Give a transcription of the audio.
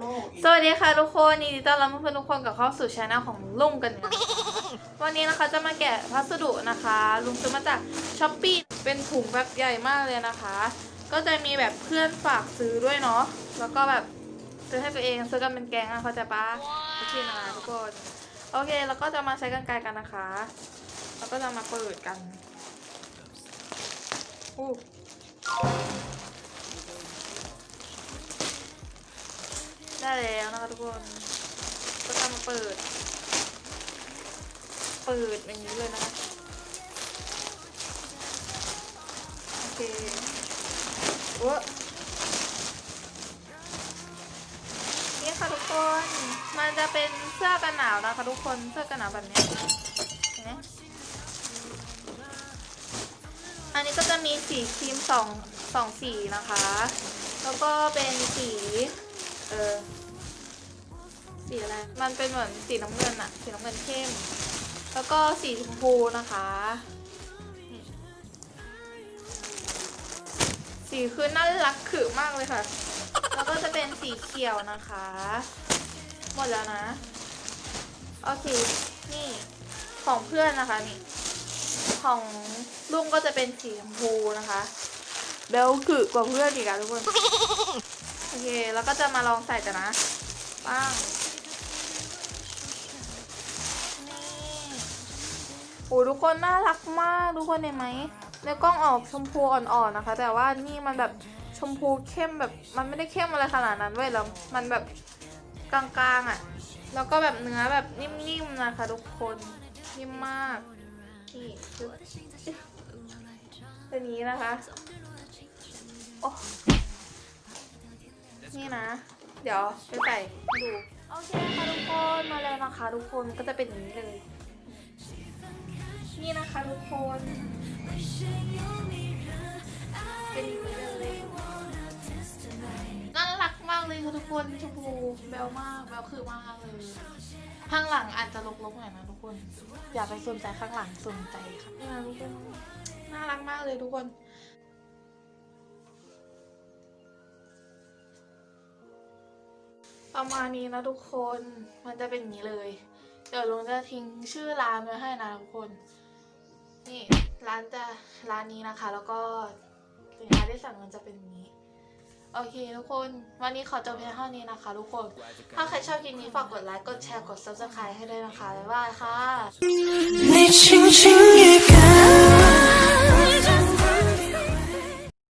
โลกอีกสวัสดีค่ะทุกคนยินดีต้อนรับเพื่อนๆทุกคนกับเข้าสู่ช anel ของลุงกันนะคะวันนี้นะคะจะมาแกะพัสดุนะคะ ลุงซื้อมาจากช้อปปี้เป็นถุงแบบใหญ่มากเลยนะคะ ก็จะมีแบบเพื่อนฝากซื้อด้วยเนาะแล้วก็แบบซื้อให้ตัวเองซื้อกันเป็นแกงอะเขาใจะปะโอเคนะทุกคนโอเคแล้วก็จะมาใช้กันไกลกันนะคะ แล้วก็จะมาเปิดกันอู้ ได้แล้วนะคะทุกคนก็จะมาเปิด เปิดอย่างนี้เลยนะคะโอเคโอ้นี่ค่ะทุกคน มันจะเป็นเสื้อกันหนาวนะคะทุกคนเสื้อกันหนาวแบบนี้เห็นไหมอันนี้ก็จะมีสีครีมสองสองสีนะคะ แล้วก็เป็นสี เออ สีอะไร มันเป็นเหมือนสีน้ำเงินอะสีน้ำเงินเข้ม แล้วก็สีชมพูนะคะ สีคือน่ารักขึมากเลยค่ะ แล้วก็จะเป็นสีเขียวนะคะ หมดแล้วนะโอเค นี่ของเพื่อนนะคะนี่ ของลุงก็จะเป็นสีชมพูนะคะเบลขึกว่าเพื่อนอีกอะทุกคน แล้วก็จะมาลองใส่กันนะป้างนี่โอ้ทุกคนน่ารักมากทุกคนเห็นไหมในกล้องออกชมพูอ่อนๆนะคะ แต่ว่านี่มันแบบชมพูเข้มแบบมันไม่ได้เข้มอะไรขนาดนั้นเว้ยแล้วมันแบบกลางๆอะ่ะ แล้วก็แบบเนื้อแบบนิ่มๆนะคะ ทุกคนนิ่มมากนี่คือตัวนี้นะคะโอ้ นี่นะ เดี๋ยวไปใส่ดู โอเคค่ะทุกคนมาแล้วนะคะ ทุกคนก็จะเป็นอย่างนี้เลย นี่นะคะทุกคน เป็นอย่างนี้เลยน่ารักมากเลยค่ะทุกคนชมพูแบลมากแบลคือมากเลยข้างหลังอาจจะลกๆหน่อยนะทุกคน อย่าไปสนใจข้างหลังสนใจค่ะนี่นะทุกคนน่ารักมากเลยทุกคน ประมาณนี้นะทุกคน มันจะเป็นอย่างนี้เลย เดี๋ยวลุงจะทิ้งชื่อร้านไว้ให้นะทุกคน นี่ร้านจะร้านนี้นะคะ แล้วก็สินค้าที่สั่งมันจะเป็นนี้ โอเคทุกคน วันนี้ขอจบเพียงเท่านี้นะคะ ทุกคน ถ้าใครชอบคลิปนี้ฝากกดไลค์ กดแชร์ กด subscribe ให้ด้วยนะคะ บ๊ายบายค่ะ